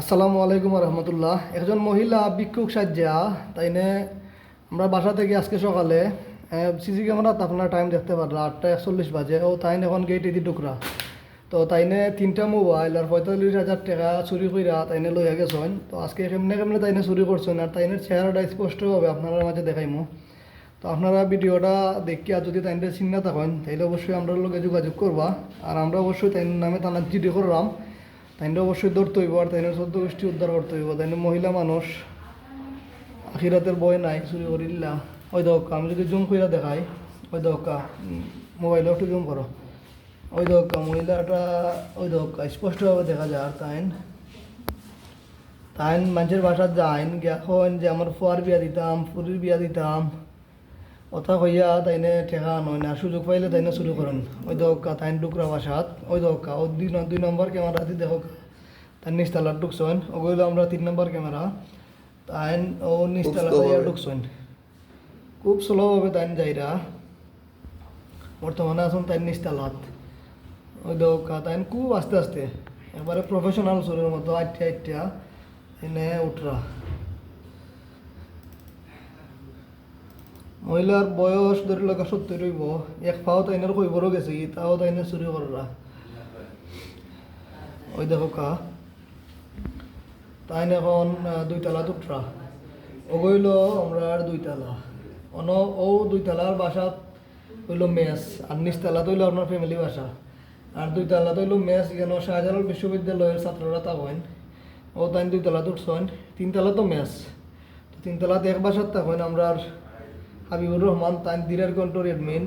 আসসালামু আলাইকুম রহমতুল্লাহ। একজন মহিলা ভিক্ষুক সাজ্জা তাইনে আমরা বাসা থেকে আজকে সকালে সিসি ক্যামেরাত আপনার টাইম দেখতে পারলা আটটা একচল্লিশ বাজে। ও তাইন এখন গেট ইদি টুকরা তো তাইনে তিনটা মোবাইল আর পঁয়তাল্লিশ হাজার টাকা চুরি কইরা তাইনে লইয়া গেছেন। তো আজকে কেমনে কেমনে তাইনে চুরি করছেন আর তাইনের চেহারাটা স্পষ্টভাবে আপনার মাঝে দেখাইমু। তো আপনারা ভিডিওটা দেখিয়া যদি তাইনটা চিন্তা থাকেন, তাইলে অবশ্যই আমরা লোকে যোগাযোগ করবা। আর আমরা অবশ্যই তাইন নামে থানার জিডি করলাম। তাইনটা অবশ্যই ধরতে হইব, আর তাইনের চোদ্দ গোষ্ঠী উদ্ধার করতে হইব। তাইনে মহিলা মানুষ, আখিরাতের বয় নাই, চুরি করিল্লা ওই দোকা আমি যদি জুম কইরা দেখাই, ওই দোকা মোবাইলে একটু জুম করো। ওই দোকা মহিলাটা, ওই দোকা স্পষ্টভাবে দেখা যায়, আর তাইন তাইন মানুষের বাসার যাইন, গিয়া যে, আমার ফুয়ার বিয়া দিতাম, ফুরির বিয়া দিতাম। কথা কইয়া তাইনে ঠেকা নয় না সুযোগ পাইলে তাইনে শুরু করেন। ওই দোকা তাইন ডুকরা বাসাত ওই দোকা ও দুই দুই নম্বর ক্যামেরা দি দেখো। তার নিচতলার ঢুকছেন ওগুলো আমরা তিন নম্বর ক্যামেরা। তাইন ও নিচতলা যাইয়া। ঢুকছেন খুব স্লোভাবে তাইন যাইরা। বর্তমানে আছেন তাইন নিচতলাত ওই দোকা তাইন খুব আস্তে আস্তে একবারে প্রফেশনাল সুরের মতো আটটা আটটা এনে উঠরা। মহিলার বয়স ধরে লগা সত্তর রইব এক পাও তাইনের কইবরও গেছে তাও তাইনে চুরি কররা ওই দেখো কা। তাইন এখন দুইতলা দুটরা ওগইল আমরা দুইতলা। অন ও দুইতলার বাসাত হইল মেস আর নিচতলা হইল আপনার ফ্যামিলি বাসা। আর দুইতলা হইল মেস কেন শাহজালাল বিশ্ববিদ্যালয়ের ছাত্ররা থাকেন ও তাইন দুইতলা উঠছেন তিনতলা তো মেস তো তিনতলাতে এক বাসার থাকেন আমরা আর হাবিবুর রহমান, তাইন দিনের কন্ট্রোল এডমিন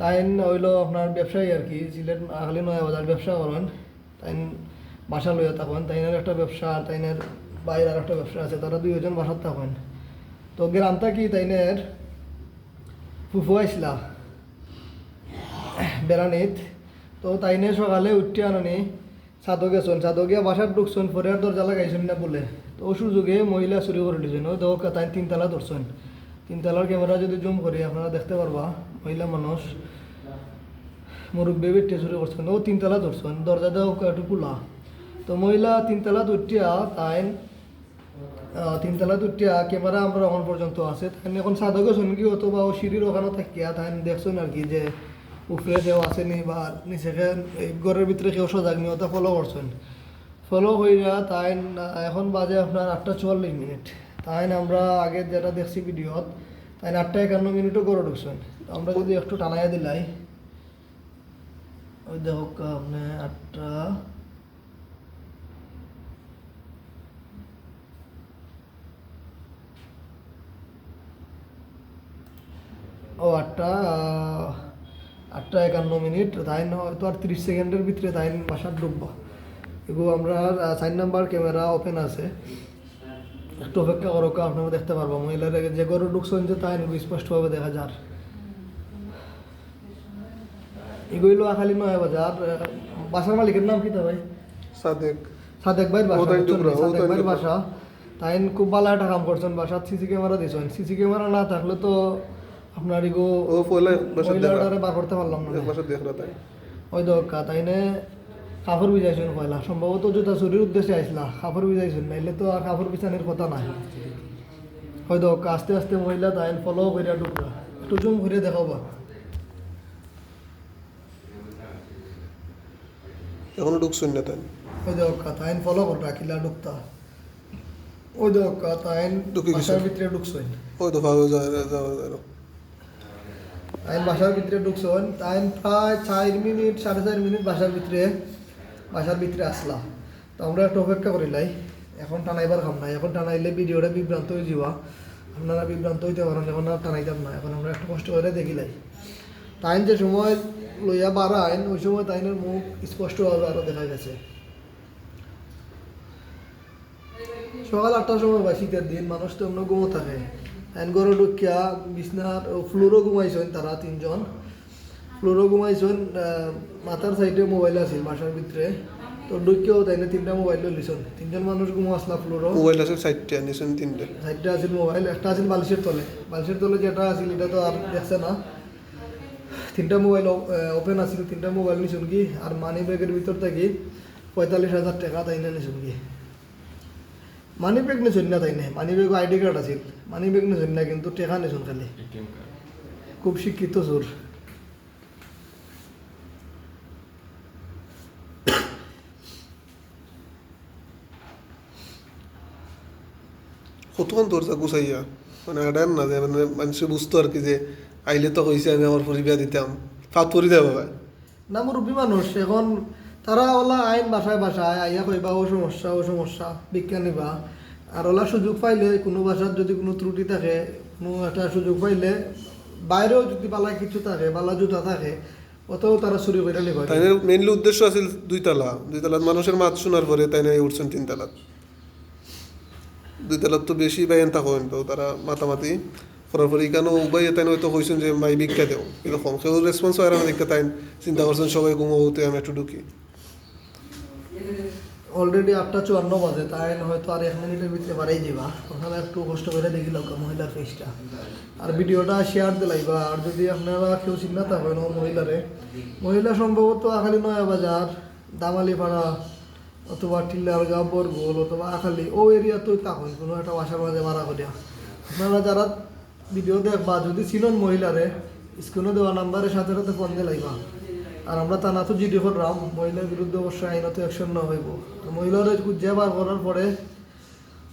তাইন হইল আপনার ব্যবসায়ী আর কি সিলেট আখালি নয় বাজার ব্যবসা করেন, তাইন বাসা লইয়া থাকেন, তাইনের একটা ব্যবসা আর তাইনের বাইরের একটা ব্যবসা আছে, তারা দুইজন বাসার থাকেন। তো গ্রামটা কি তাইনের ফুফু আইসলা বেড়ানিত, তো তাইনে সকালে উঠতে আননি ছাদো গেছন ছাদো গিয়া বাসার ঢুকছন পরে আর দরজা লাগাইছেন না বলে, তো ও সুযোগে মহিলা চুরি করে দিয়েছেন ও দেখো তাই তিনতলা ধরছেন। তিনতলার ক্যামেরা যদি জুম করি, আপনারা দেখতে পারবা, মহিলা মানুষ, মুরব্বী বেটে চুরি করছেন ও তিনতলা ধরছেন দরজা দেওয়া একটু খোলা। তো মহিলা তিনতলা উঠিয়া তাই তিনতলা দুটিয়া ক্যামেরা আমরা এখন পর্যন্ত আছে। তাই এখন সাধক গেছেন কি অথবা ও সিঁড়ির ওখানে থাকিয়া, তাই দেখছেন আর কি যে উপরে কেউ আসেনি বা নিচে এই ঘরের ভিতরে কেউ সজাগ নি ওটা ফলো করছেন। ফলো হইয়া তাই, এখন বাজে আপনার আটটা চুয়াল্লিশ মিনিট। তাই আমরা আগে যেটা দেখছি ভিডিওত তাই আটটা একান্ন মিনিটও করে ঢুকছেন। আমরা যদি একটু টানাইয়া দিলাই, ওই দেখো আপনি আটটা। ও আটটা আটটা একান্ন মিনিট তাই হয়তো আর তিরিশ সেকেন্ডের ভিতরে তাই বাসার ঢুকবো। এগুলো আমরা চার নাম্বার ক্যামেরা ওপেন আছে। একটু অপেক্ষা করো আপনারা দেখতে পারব। মহিলার যে গরু ঢুকছেন যে তাই স্পষ্টভাবে দেখা যার। এগুলো নয় বাজার বাসার মালিকের নাম কি তা ভাই? সাদেক। সাদেক ভাইয়ের বাসা তাই নি? সাদেক ভাইয়ের বাসা। তাই খুব ভালো একটা কাম করছেন বাসাত সিসি ক্যামেরা দিয়েছেন। সিসি ক্যামেরা না থাকলে তো আপনার এগো ও পয়লা বাসা দেখা বার করতে পারলাম না। বাসা তাই। ওই দরকার তাইনে কাপড় ভিজাইছেন পয়লা সম্ভবত জুতা চুরির উদ্দেশ্যে আইসলা কাপড় ভিজাইছেন নাইলে তো আর কাপড় বিছানির কথা নাই। দরকার আস্তে আস্তে মহিলা তাইন ফলো করিয়া ঢুকলা। একটু জুম করে দেখাবা। এখনও ঢুকছেন না তাই ওই দরকার তাইন ফলো করে রাখিলা ঢুকতা। ওই তাইন ঢুকে গেছে। বাসার ভিতরে ঢুকছেন ওই যাওয়া যাওয়া যাওয়া তাইন বাসার ভিতরে ঢুকছেন তাইন প্রায় চার মিনিট সাড়ে চার মিনিট বাসার ভিতরে। বাসার ভিতরে আসলা তো আমরা একটু অপেক্ষা করিলাই এখন টানাইবার খাম নাই। এখন টানাইলে ভিডিওটা বিভ্রান্ত হয়ে যাওয়া। আপনারা বিভ্রান্ত হইতে পারেন, এখন আর টানাইতাম না। এখন আমরা একটু কষ্ট করে দেখিলাই তাইন যে সময় লইয়া বাড়া আইন, ওই সময় তাইনের মুখ স্পষ্টভাবে আরও দেখা গেছে। সকাল আটটার সময় বা শীতের দিন, মানুষ তো এমন ঘুমো থাকে। আইন গরু ঢুকিয়া বিছনার ফ্লোরও ঘুমাইছেন তারা তিনজন। ফ্লোরও ঘুমাইছেন মাথার সাইডে মোবাইল আছিল বাসার ভিতরে তো ঢুকিয়াও তাইনে তিনটা মোবাইল লিছেন তিনজন মানুষ ঘুমো আসলা ফ্লোরও মোবাইল আছে সাইডটা নিছেন তিনটে। সাইডটা আছিল মোবাইল একটা আছিল বালিশের তলে। বালিশের তলে যেটা আছিল এটা তো আর দেখছে না। তিনটা মোবাইল ওপেন আছিল তিনটা মোবাইল নিছুন কি? আর মানি ব্যাগের ভিতর থেকে পঁয়তাল্লিশ হাজার টাকা তাই না নিছুন কি? মানি ব্যাগ নিছুন না তাই নাই মানি ব্যাগ আইডি কার্ড আছিল। মানি ব্যাগ নিছুন না কিন্তু টেকা নিছুন খালি। খুব শিক্ষিত চোর কতক্ষণ দরজা গুছাইয়া মানে আডান না যে মানে মানুষে বুঝতো আর কি যে আইলে তো কইছে আমি আমার পরিবার দিতাম ফাত পরি দেয় বাবা না মুরব্বী মানুষ এখন তারা ওলা আইন বাসায় বাসায় আইয়া কইবা ও সমস্যা ও সমস্যা বিজ্ঞানী বা আর ওলা সুযোগ পাইলে কোনো বাসার যদি কোনো ত্রুটি থাকে কোনো একটা সুযোগ পাইলে বাইরেও যদি বালা কিছু থাকে বালা জুতা থাকে অতও তারা চুরি করে নিবা তাই মেইনলি উদ্দেশ্য আছিল দুই তালা। দুই তালাত মানুষের মাত শোনার পরে তাই না উঠছেন তিন তালাত। দুই তালাত তো বেশি বাইন থাকেন তো তারা মাতামাতি করার পরে এখানেও উবাই তাই হয়তো কইছেন যে মাই ভিক্ষা দেও। এরকম কেউ রেসপন্স হয় না দেখতে তাই চিন্তা করছেন সবাই ঘুমোতে আমি একটু ঢুকি। অলরেডি আটটা চুয়ান্ন বাজে তাই হয়তো আর এক মিনিটের ভিতরে বাড়াই যাবা ওখানে একটু কষ্ট করে দেখি লোক মহিলার ফেসটা আর ভিডিওটা শেয়ার দিলাইবা আর যদি আপনারা কেউ চিন্তা থাকেন মহিলারে। মহিলা সম্ভবত আখালি নয়া বাজার, দামালি দামালিপাড়া অথবা টিল্লারগাঁও বরগোল অথবা আখালি ও এরিয়াতেই থাকেন কোনো একটা বাসার মাঝে ভাড়া করিয়া আপনারা যারা ভিডিও দেখবা, যদি ছিলেন মহিলারে, স্ক্রিনে দেওয়া নাম্বারের সাথে সাথে ফোন দিলাইবা আর আমরা তা না তো জিডি করলাম, মহিলার বিরুদ্ধে অবশ্যই আইনত অ্যাকশন নেওয়া হইব। আর মহিলার খুঁজে বার করার পরে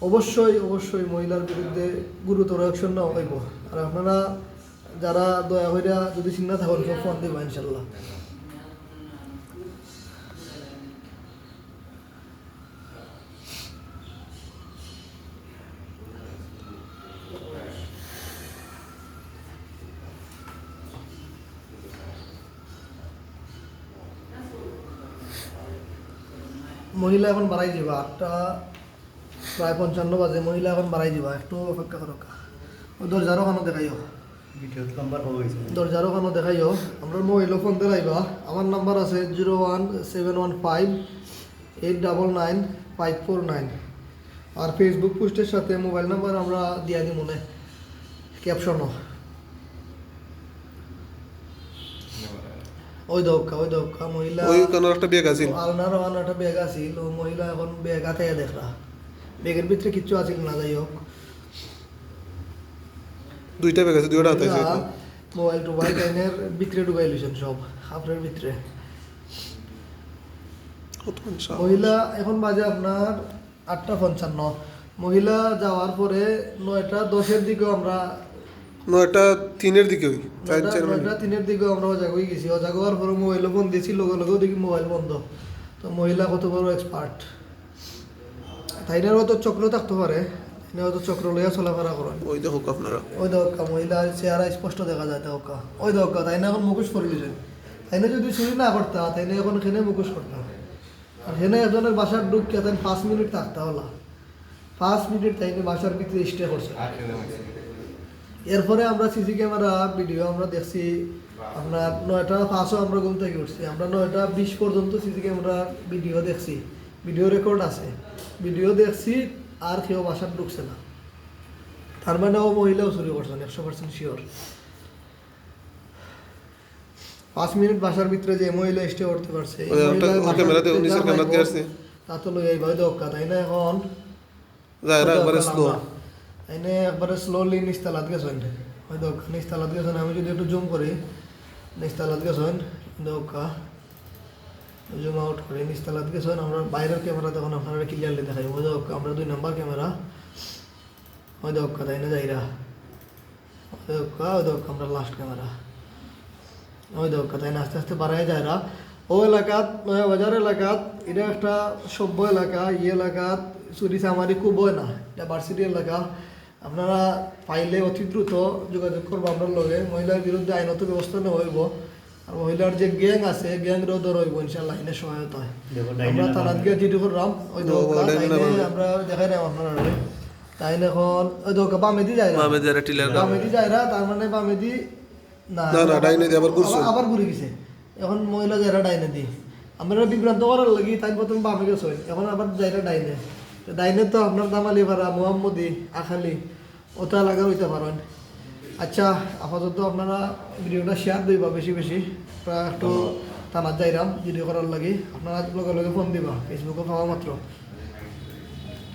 অবশ্যই অবশ্যই মহিলার বিরুদ্ধে গুরুতর অ্যাকশন নেওয়া হইব। আর আপনারা যারা দয়া হইরা যদি চিন্তা থাকেন ফোন দিবা ইনশাল্লাহ মহিলা এখন বাড়াই দিবা আটটা প্রায় পঞ্চান্ন বাজে মহিলা এখন বাড়াই দিবা একটু অপেক্ষা করো দরজারও খানো দেখাইও দরজারও খানো দেখাইও আমরা মহিলা ফোন দেখাইবা আমার নাম্বার আছে zero one seven one five eight double nine five four nine আর ফেসবুক পোস্টের সাথে মোবাইল নাম্বার আমরা দিয়া দিই মনে ক্যাপশনও ওই দৌকা ওই দৌকা মহিলা ওই একটা আছিল। আলনার ওয়ান একটা ব্যাগ আছিল ও মহিলা এখন ব্যাগ হাতে দেখরা ব্যাগের ভিতরে কিচ্ছু আছিল না যাই হোক। দুইটা বেগ আছে দুইটা হাতে মোবাইল টোবাইল টাইনের ভিতরে লইছেন সব আপনার ভিতরে। মহিলা এখন বাজে আপনার আটটা পঞ্চান্ন। মহিলা যাওয়ার পরে নয়টা দশের দিকেও আমরা নয়টা তিনের দিকে ওই চার চার নয়টা তিনের দিকেও আমরা অজাগ হয়ে গেছি। অজাগ হওয়ার পরে মোবাইলও বন্ধ দিয়েছি লগে লগেও দেখি মোবাইল বন্ধ। তো মহিলা কত বড় এক্সপার্ট তাইনের হয়তো চক্র থাকতে পারে। তাইনে হয়তো চক্র লইয়া চলাফেরা করেন। ওই দেখো আপনারা। ওই দক্কা মহিলার চেহারা স্পষ্ট দেখা যায় দক্কা ওই দক্কা তাইনা এখন মুখোশ করে দিয়েছেন তাইনা যদি চুরি না করতা তাই না এখন খেনে মুখোশ করতাম আর হেনে একজনের বাসার ঢুকিয়া তাই পাঁচ মিনিট থাকতে হলা। পাঁচ মিনিট তাই বাসার ভিতরে স্টে করছে। এরপরে আমরা সিসি ক্যামেরা ভিডিও আমরা দেখছি। আপনার নয়টা পাঁচও আমরা ঘুম থেকে উঠছি। আমরা নয়টা বিশ পর্যন্ত সিসি ক্যামেরা ভিডিও দেখছি। ভিডিও রেকর্ড আছে। ভিডিও দেখছি আর কেউ বাসার ঢুকছে না। তার মানে ও মহিলাও চুরি করছেন একশো পার্সেন্ট শিওর পাঁচ মিনিট বাসার ভিতরে যে মহিলা স্টে করতে পারছে তা তো লই আইবা দক্কা তাই না এখন? এনে একবারে স্লোলি নিস্তালাত গেছেন দক্কা নিস্তালাত গেছেন আমি যদি একটু জুম করি নিস্তালাত গেছেন দক্কা জুম আউট করি নিস্তালাত গেছেন আমরা বাইরের ক্যামেরা তখন আপনারা ক্লিয়ারলি দেখাই। ওই দক্কা আমরা দুই নাম্বার ক্যামেরা ওই দক্কা তাই না যাইরা ওই দক্কা ওই দক্কা আমরা লাস্ট ক্যামেরা ওই দক্কা তাই না, আস্তে আস্তে বাড়াই যায়রা ও এলাকাত, নয়া বাজার এলাকাত, এটা একটা সভ্য এলাকা, এই এলাকাত, চুরি চামারি খুব হয় না। এটা ভার্সিটি এলাকা। আপনারা পাইলে অতি দ্রুত যোগাযোগ করব আপনার লগে। মহিলার বিরুদ্ধে আইনত ব্যবস্থা নেওয়া হইব। আর মহিলার যে গ্যাং আছে গ্যাং রোধ রইব ইনশাল্লাহ আইনের সহায়তা হয় আমরা থানাত গিয়ে জিডি করলাম ওই? আমরা দেখাই নাই আপনারা তাই এখন ওই দোকা বামেদি যায় না? বামেদি যায় না তার মানে বামেদি না। না, না, ডাইনে আবার ঘুরছে। আবার- আবার ঘুরে গেছে। এখন মহিলা যারা ডাইনে দি আমরা বিভ্রান্ত করার লাগি তাই প্রথম বামে গেছে। এখন আবার যাইরা ডাইনে। ডাইনে তো আপনার দামালি ভাড়া মোহাম্মদি আখালি। ওটা লাগা হইতে পারেন। আচ্ছা আপাতত আপনারা ভিডিওটা শেয়ার দিবা বেশি বেশি। প্রায় একটু থানার যাইরাম ভিডিও করার লাগে। আপনারা লগে লগে ফোন দিবা ফেসবুকে পাওয়া মাত্র।